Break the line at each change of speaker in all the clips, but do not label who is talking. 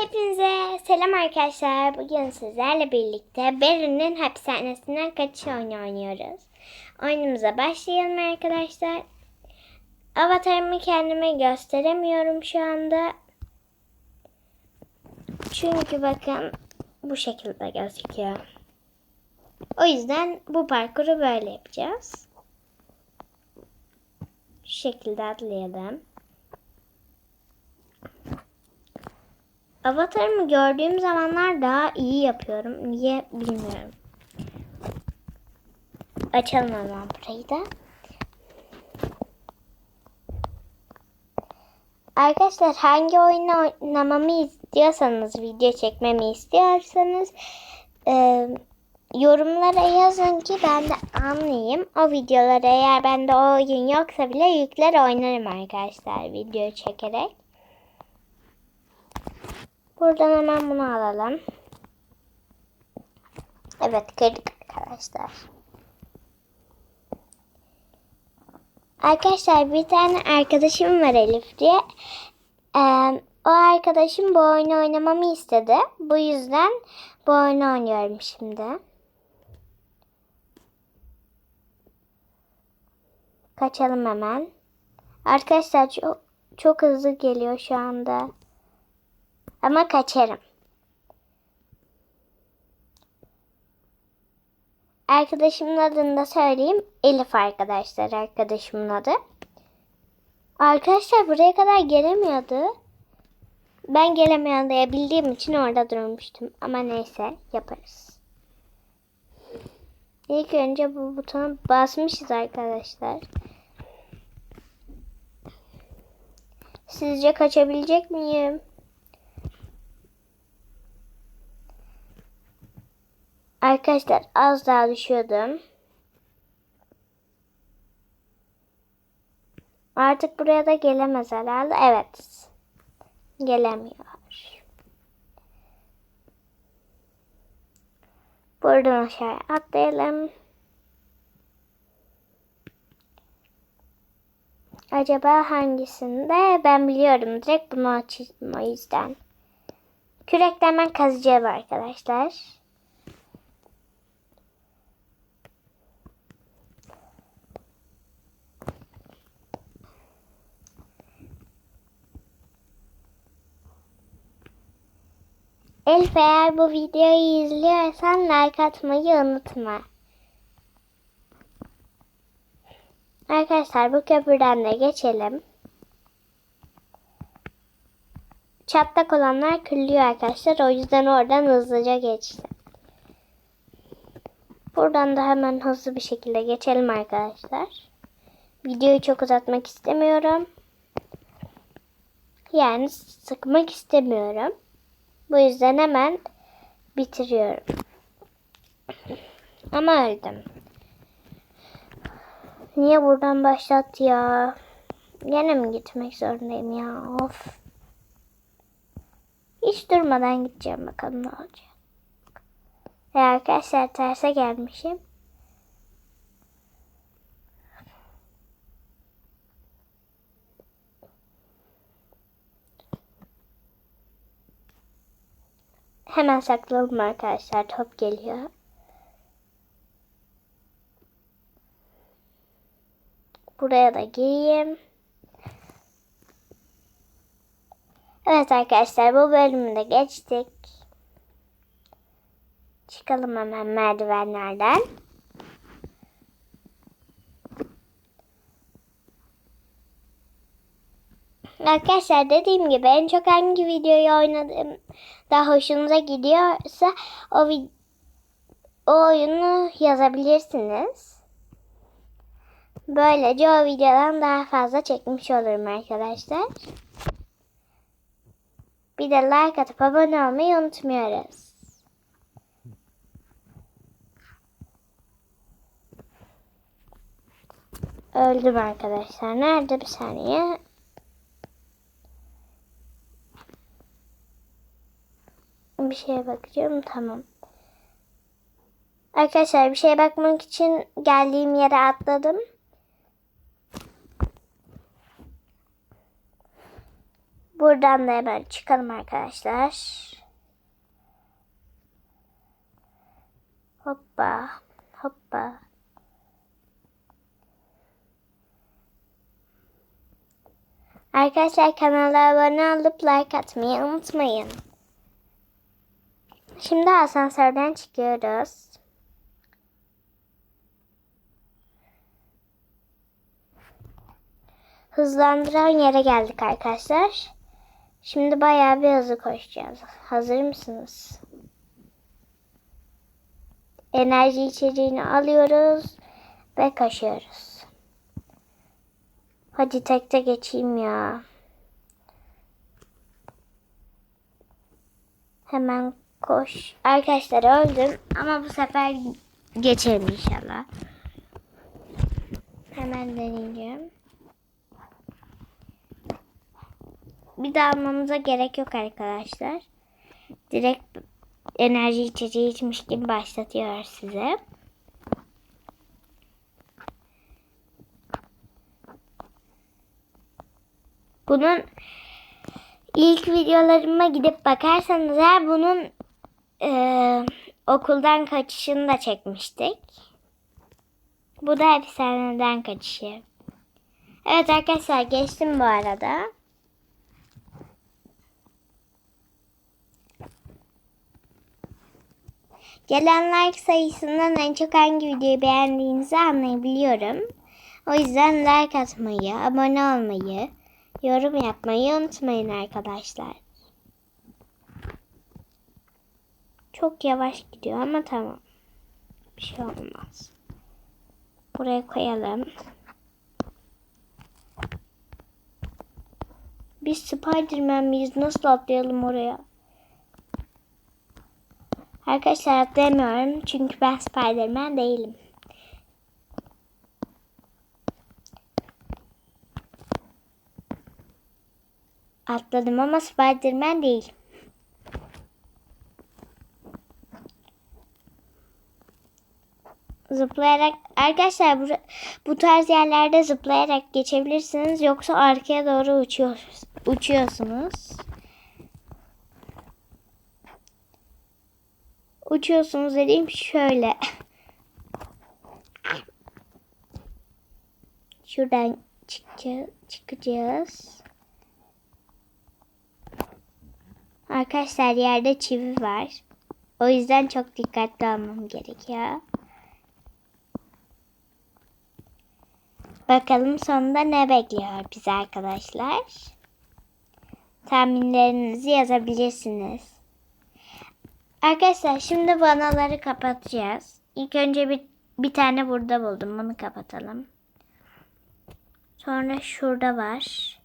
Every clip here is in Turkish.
Hepinize selam arkadaşlar. Bugün sizlerle birlikte Barry'nin hapishanesinden kaçış oyunu oynuyoruz. Oyunumuza başlayalım arkadaşlar. Avatarımı kendime gösteremiyorum şu anda. Çünkü bakın bu şekilde gözüküyor. O yüzden bu parkuru böyle yapacağız. Şu şekilde atlayalım. Avatarımı gördüğüm zamanlar daha iyi yapıyorum. Niye bilmiyorum. Açalım hemen burayı da. Arkadaşlar hangi oyunu oynamamı istiyorsanız, video çekmemi istiyorsanız e, yorumlara yazın ki ben de anlayayım. O videoları eğer bende o oyun yoksa bile yükler oynarım arkadaşlar video çekerek. Buradan hemen bunu alalım. Evet kırdık arkadaşlar. Arkadaşlar bir tane arkadaşım var Elif diye. Ee, o arkadaşım bu oyunu oynamamı istedi. Bu yüzden bu oyunu oynuyorum şimdi. Kaçalım hemen. Arkadaşlar çok, çok hızlı geliyor şu anda. Ama kaçarım. Arkadaşımın adını da söyleyeyim. Elif arkadaşlar arkadaşımın adı. Arkadaşlar buraya kadar gelemiyordu. Ben gelemiyorum diye bildiğim için orada durmuştum. Ama neyse yaparız. İlk önce bu butona basmışız arkadaşlar. Sizce kaçabilecek miyim? Arkadaşlar az daha düşüyordum. Artık buraya da gelemez herhalde. Evet. Gelemiyor. Buradan aşağıya atlayalım. Acaba hangisinde? Ben biliyorum. Direkt bunu açayım o yüzden. Kürekle hemen kazacağım arkadaşlar. Elif eğer bu videoyu izliyorsan like atmayı unutma. Arkadaşlar bu köprüden de geçelim. Çatlak olanlar kırılıyor arkadaşlar. O yüzden oradan hızlıca geçtim. Buradan da hemen hızlı bir şekilde geçelim arkadaşlar. Videoyu çok uzatmak istemiyorum. Yani sıkmak istemiyorum. Bu yüzden hemen bitiriyorum. Ama öldüm. Niye buradan başlat ya? Yine mi gitmek zorundayım ya? Of. Hiç durmadan gideceğim bakalım ne olacak. Ve arkadaşlar terse gelmişim. Hemen saklanalım arkadaşlar. Top geliyor. Buraya da gireyim. Evet arkadaşlar bu bölümü de geçtik. Çıkalım hemen merdivenlerden. Arkadaşlar dediğim gibi en çok hangi videoyu oynadım daha hoşunuza gidiyorsa o, o oyunu yazabilirsiniz. Böylece o videodan daha fazla çekmiş olurum arkadaşlar. Bir de like atıp abone olmayı unutmuyoruz. Öldüm arkadaşlar. Nerede bir saniye? Bir şeye bakacağım. Tamam. Arkadaşlar bir şeye bakmak için geldiğim yere atladım. Bu Buradan da hemen çıkalım arkadaşlar. Hoppa. Hoppa. Arkadaşlar kanala abone olup like atmayı unutmayın. Şimdi asansörden çıkıyoruz. Hızlandıran yere geldik arkadaşlar. Şimdi bayağı bir hızlı koşacağız. Hazır mısınız? Enerji içeceğini alıyoruz ve koşuyoruz. Hadi tekte geçeyim ya. Hemen koş. Arkadaşlar öldüm ama bu sefer geçerim inşallah. Hemen deneyeceğim. Bir daha almamıza gerek yok arkadaşlar. Direkt enerji içeceği içmiş gibi başlatıyor size. Bunun ilk videolarıma gidip bakarsanız eğer bunun e, okuldan kaçışını da çekmiştik. Bu da hapishaneden kaçışı. Evet arkadaşlar geçtim bu arada. Gelen like sayısından en çok hangi videoyu beğendiğinizi anlayabiliyorum. O yüzden like atmayı, abone olmayı, yorum yapmayı unutmayın arkadaşlar. Çok yavaş gidiyor ama tamam. Bir şey olmaz. Buraya koyalım. Biz Spiderman miyiz? Nasıl atlayalım oraya? Arkadaşlar atlayamıyorum çünkü ben Spiderman değilim. Atladım ama Spiderman değil. Zıplayarak arkadaşlar bu, bu tarz yerlerde zıplayarak geçebilirsiniz yoksa arkaya doğru uçuyor, uçuyorsunuz. Uçuyorsunuz dediğim şöyle. Şuradan çıkacağız. Arkadaşlar yerde çivi var. O yüzden çok dikkatli olmam gerekiyor. Bakalım sonunda ne bekliyor bizi arkadaşlar. Tahminlerinizi yazabilirsiniz. Arkadaşlar şimdi vanaları kapatacağız. İlk önce bir, bir tane burada buldum. Bunu kapatalım. Sonra şurada var.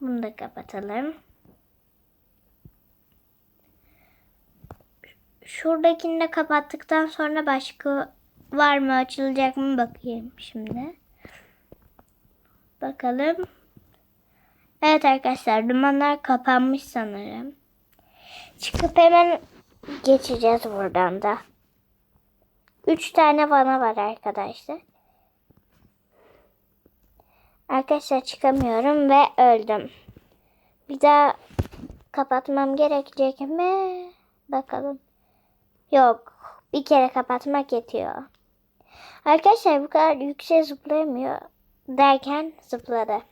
Bunu da kapatalım. Şuradakini de kapattıktan sonra başka var mı açılacak mı bakayım şimdi. Bakalım. Evet arkadaşlar dumanlar kapanmış sanırım. Çıkıp hemen geçeceğiz buradan da. Üç tane vana var arkadaşlar. Arkadaşlar çıkamıyorum ve öldüm. Bir daha kapatmam gerekecek mi? Bakalım. Yok. Bir kere kapatmak yetiyor. Arkadaşlar bu kadar yüksek zıplayamıyor derken zıpladı.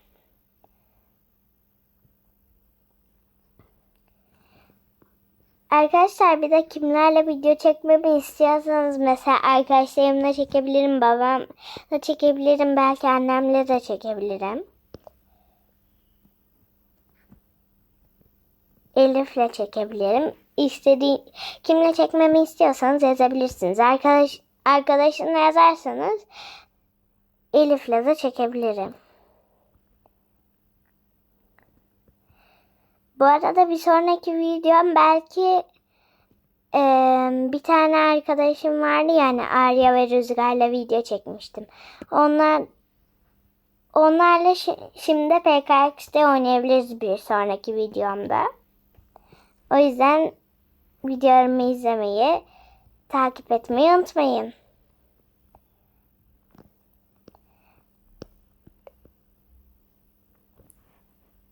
Arkadaşlar bir de kimlerle video çekmemi istiyorsanız mesela arkadaşlarımla çekebilirim, babamla çekebilirim, belki annemle de çekebilirim. Elif'le çekebilirim. İstediği kimle çekmemi istiyorsanız yazabilirsiniz. Arkadaş arkadaşınla yazarsanız Elif'le de çekebilirim. Bu arada bir sonraki videom belki e, bir tane arkadaşım vardı yani Arya ve Rüzgar'la video çekmiştim. Onlar onlarla şimdi PKX'de oynayabiliriz bir sonraki videomda. O yüzden videolarımı izlemeyi, takip etmeyi unutmayın.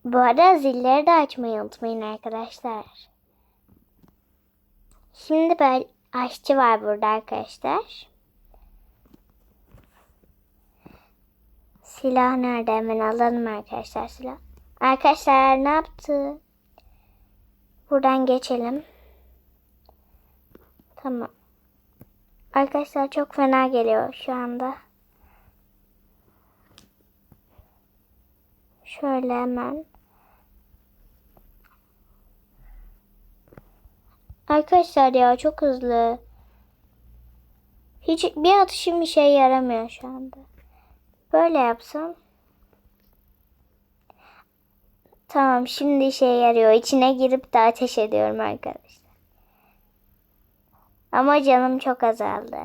Bu arada zilleri de açmayı unutmayın arkadaşlar. Şimdi böyle aşçı var burada arkadaşlar. Silah nerede? Hemen alalım arkadaşlar silah. Arkadaşlar ne yaptı? Buradan geçelim. Tamam. Arkadaşlar çok fena geliyor şu anda. Şöyle hemen. Arkadaşlar ya çok hızlı. Hiç bir atışım bir şey yaramıyor şu anda. Böyle yapsam. Tamam şimdi işe yarıyor. İçine girip de ateş ediyorum arkadaşlar. Ama canım çok azaldı.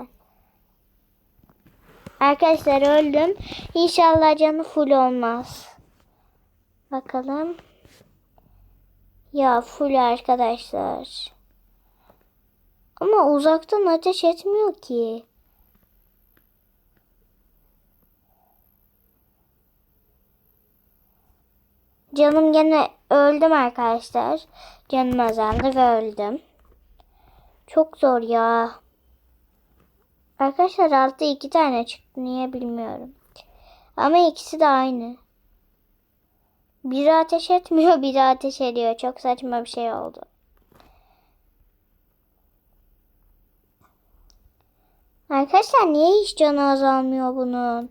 Arkadaşlar öldüm. İnşallah canı full olmaz. Bakalım. Ya full arkadaşlar. Ama uzaktan ateş etmiyor ki. Canım gene öldüm arkadaşlar. Canım azaldı ve öldüm. Çok zor ya. Arkadaşlar altta iki tane çıktı. Niye bilmiyorum. Ama ikisi de aynı. Biri ateş etmiyor, biri ateş ediyor. Çok saçma bir şey oldu. Arkadaşlar niye hiç canı azalmıyor bunun?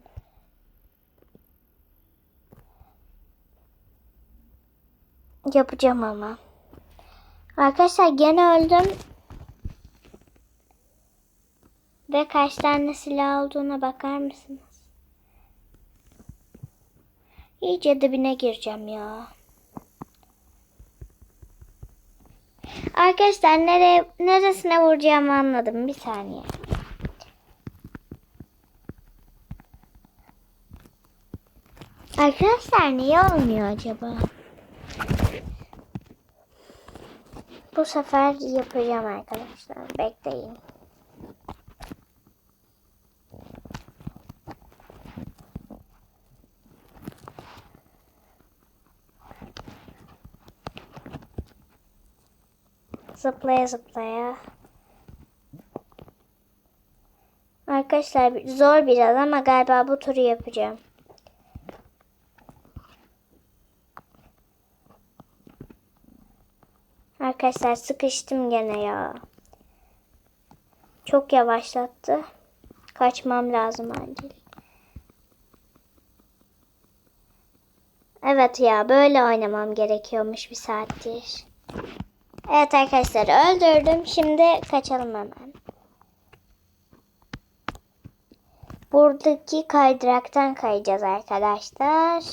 Yapacağım ama. Arkadaşlar gene öldüm. Ve kaç tane silah olduğuna bakar mısınız? İyice dibine gireceğim ya. Arkadaşlar nereye, neresine vuracağımı anladım. Bir saniye. Arkadaşlar niye olmuyor acaba? Bu sefer yapacağım arkadaşlar. Bekleyin. Zıplaya zıplaya. Arkadaşlar zor biraz ama galiba bu turu yapacağım. Arkadaşlar sıkıştım gene ya. Çok yavaşlattı. Kaçmam lazım acil. Evet ya böyle oynamam gerekiyormuş bir saattir. Evet arkadaşlar öldürdüm. Şimdi kaçalım hemen. Buradaki kaydıraktan kayacağız arkadaşlar.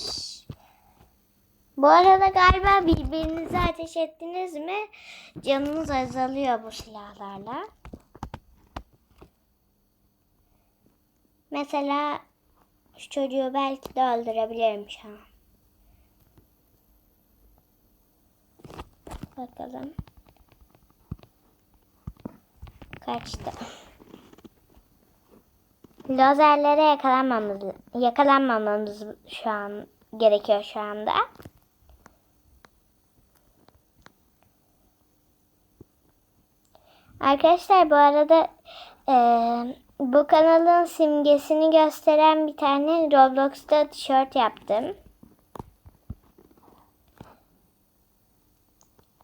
Bu arada galiba birbirinize ateş ettiniz mi canınız azalıyor bu silahlarla. Mesela şu çocuğu belki de öldürebilirim şu an. Bakalım. Kaçtı. Lazerlere yakalanmamız, yakalanmamamız şu an gerekiyor şu anda. Arkadaşlar bu arada e, bu kanalın simgesini gösteren bir tane Roblox'ta tişört yaptım.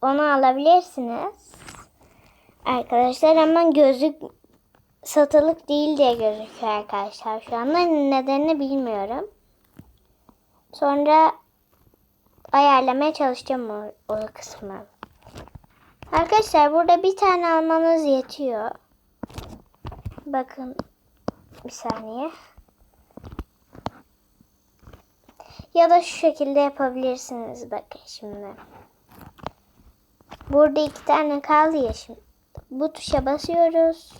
Onu alabilirsiniz. Arkadaşlar ama gözük satılık değil diye gözüküyor arkadaşlar şu anda. Nedenini bilmiyorum. Sonra ayarlamaya çalışacağım o, o kısmı. Arkadaşlar burada bir tane almanız yetiyor. Bakın bir saniye. Ya da şu şekilde yapabilirsiniz. Bakın şimdi. Burada iki tane kaldı ya şimdi. Bu tuşa basıyoruz.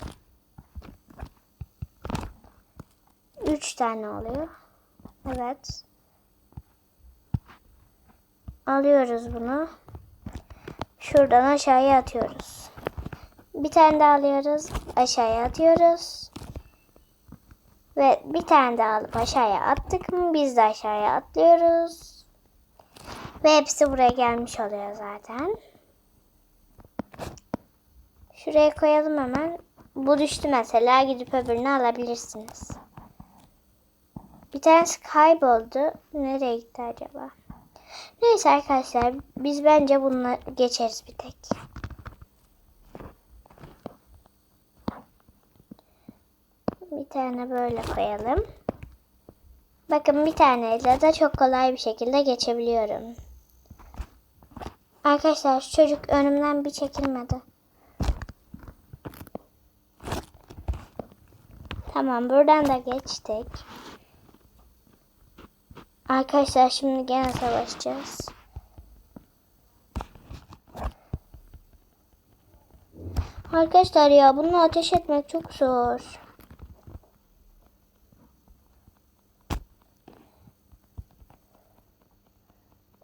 Üç tane oluyor. Evet. Alıyoruz bunu. Şuradan aşağıya atıyoruz. Bir tane daha alıyoruz. Aşağıya atıyoruz. Ve bir tane daha alıp aşağıya attık mı biz de aşağıya atlıyoruz. Ve hepsi buraya gelmiş oluyor zaten. Şuraya koyalım hemen. Bu düştü mesela. Gidip öbürünü alabilirsiniz. Bir tanesi kayboldu. Nereye gitti acaba? Neyse arkadaşlar. Biz bence bununla geçeriz bir tek. Bir tane böyle koyalım. Bakın bir taneyle de çok kolay bir şekilde geçebiliyorum. Arkadaşlar çocuk önümden bir çekilmedi. Tamam buradan da geçtik. Arkadaşlar şimdi gene savaşacağız. Arkadaşlar ya bunu ateş etmek çok zor.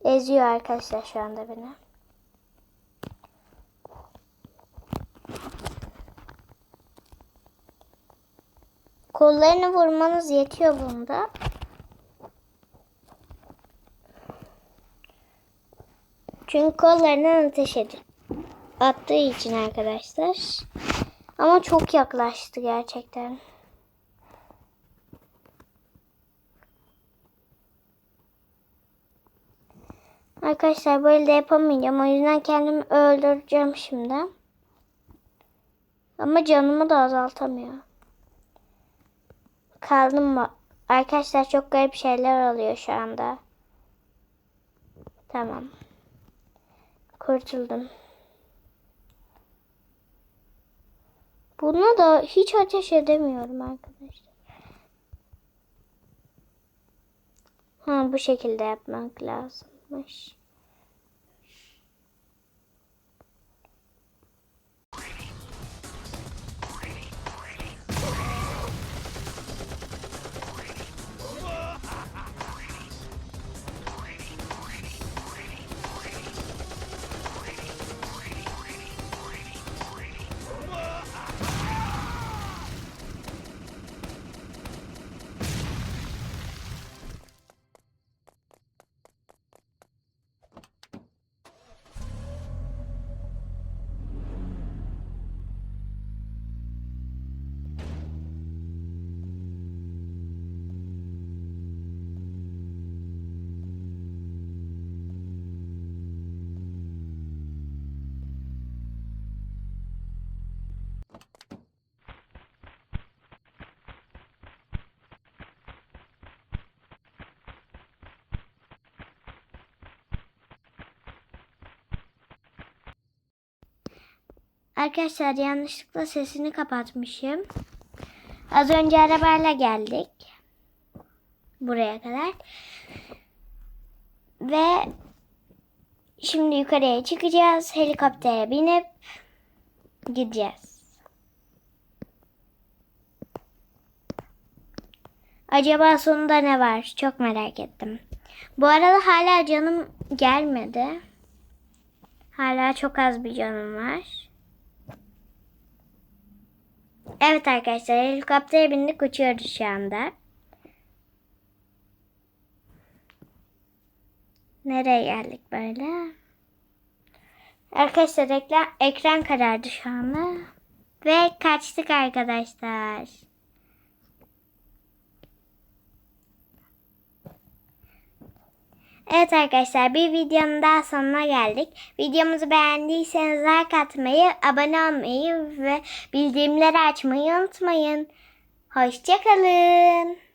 Eziyor arkadaşlar şu anda beni. Kollarını vurmanız yetiyor bunda. Çünkü kollarından ateş ediyor. Attığı için arkadaşlar. Ama çok yaklaştı gerçekten. Arkadaşlar böyle de yapamayacağım. O yüzden kendimi öldüreceğim şimdi. Ama canımı da azaltamıyor. Kaldım mı? Arkadaşlar çok garip şeyler oluyor şu anda. Tamam. Kurtuldum. Buna da hiç ateş edemiyorum arkadaşlar. Ha bu şekilde yapmak lazımmış. Arkadaşlar yanlışlıkla sesini kapatmışım. Az önce arabayla geldik. Buraya kadar. Ve şimdi yukarıya çıkacağız. Helikoptere binip gideceğiz. Acaba sonunda ne var? Çok merak ettim. Bu arada hala canım gelmedi. Hala çok az bir canım var. Evet arkadaşlar helikoptere bindik uçuyoruz şu anda. Nereye geldik böyle? Arkadaşlar ekran, ekran karardı şu anda. Ve kaçtık arkadaşlar. Evet arkadaşlar bir videonun daha sonuna geldik. Videomuzu beğendiyseniz like atmayı, abone olmayı ve bildirimleri açmayı unutmayın. Hoşçakalın.